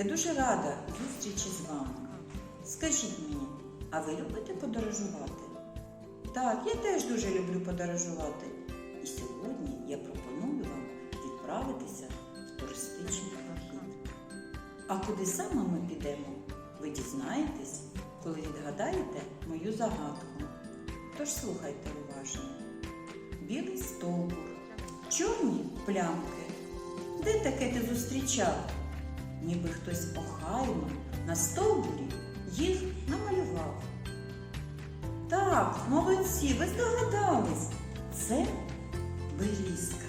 Я дуже рада зустрічі з вами. Скажіть мені, а ви любите подорожувати? Так, я теж дуже люблю подорожувати. І сьогодні я пропоную вам відправитися в туристичний похід. А куди саме ми підемо, ви дізнаєтесь, коли відгадаєте мою загадку. Тож слухайте уважно. Білий стовбур, чорні плямки. Де таке ти зустрічав? Ніби хтось охайно на стовбурі їх намалював. Так, молодці, ви здогадались. Це берізка.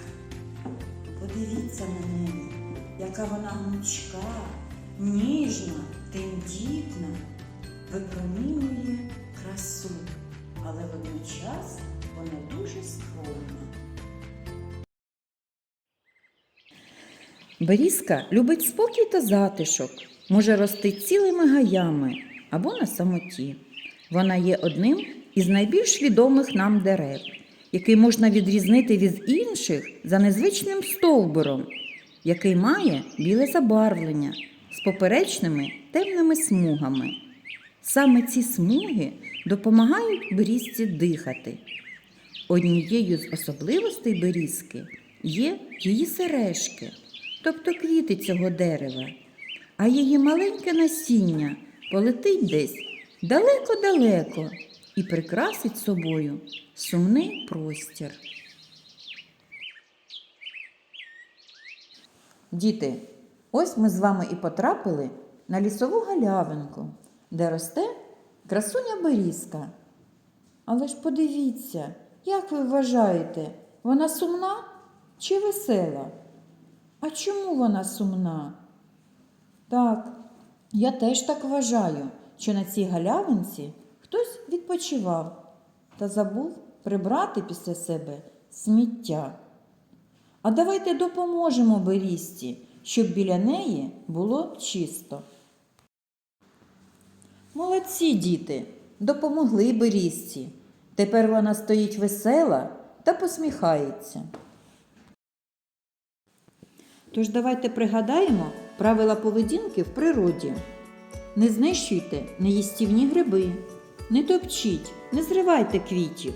Подивіться на неї, яка вона гнучка, ніжна, тендітна, випромінює красу, але водночас вона дуже скромна. Берізка любить спокій та затишок, може рости цілими гаями або на самоті. Вона є одним із найбільш відомих нам дерев, який можна відрізнити від інших за незвичним стовбуром, який має біле забарвлення з поперечними темними смугами. Саме ці смуги допомагають берізці дихати. Однією з особливостей берізки є її сережки, тобто квіти цього дерева, а її маленьке насіння полетить десь далеко-далеко і прикрасить собою сумний простір. Діти, ось ми з вами і потрапили на лісову галявинку, де росте красуня берізка. Але ж подивіться, як ви вважаєте, вона сумна чи весела? А чому вона сумна? Так, я теж так вважаю, що на цій галявинці хтось відпочивав та забув прибрати після себе сміття. А давайте допоможемо берізці, щоб біля неї було чисто. Молодці діти, допомогли берізці. Тепер вона стоїть весела та посміхається. Тож давайте пригадаємо правила поведінки в природі. Не знищуйте неїстівні гриби, не топчіть, не зривайте квітів,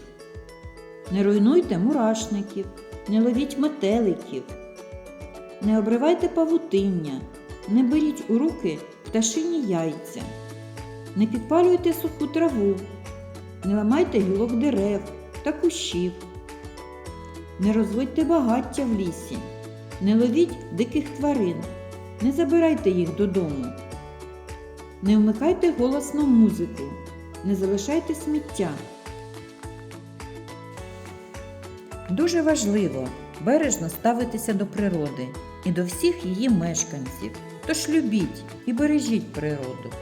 не руйнуйте мурашників, не ловіть метеликів, не обривайте павутиння, не беріть у руки пташині яйця, не підпалюйте суху траву, не ламайте гілок дерев та кущів, не розводьте багаття в лісі. Не ловіть диких тварин, не забирайте їх додому. Не вмикайте голосну музику, не залишайте сміття. Дуже важливо бережно ставитися до природи і до всіх її мешканців. Тож любіть і бережіть природу.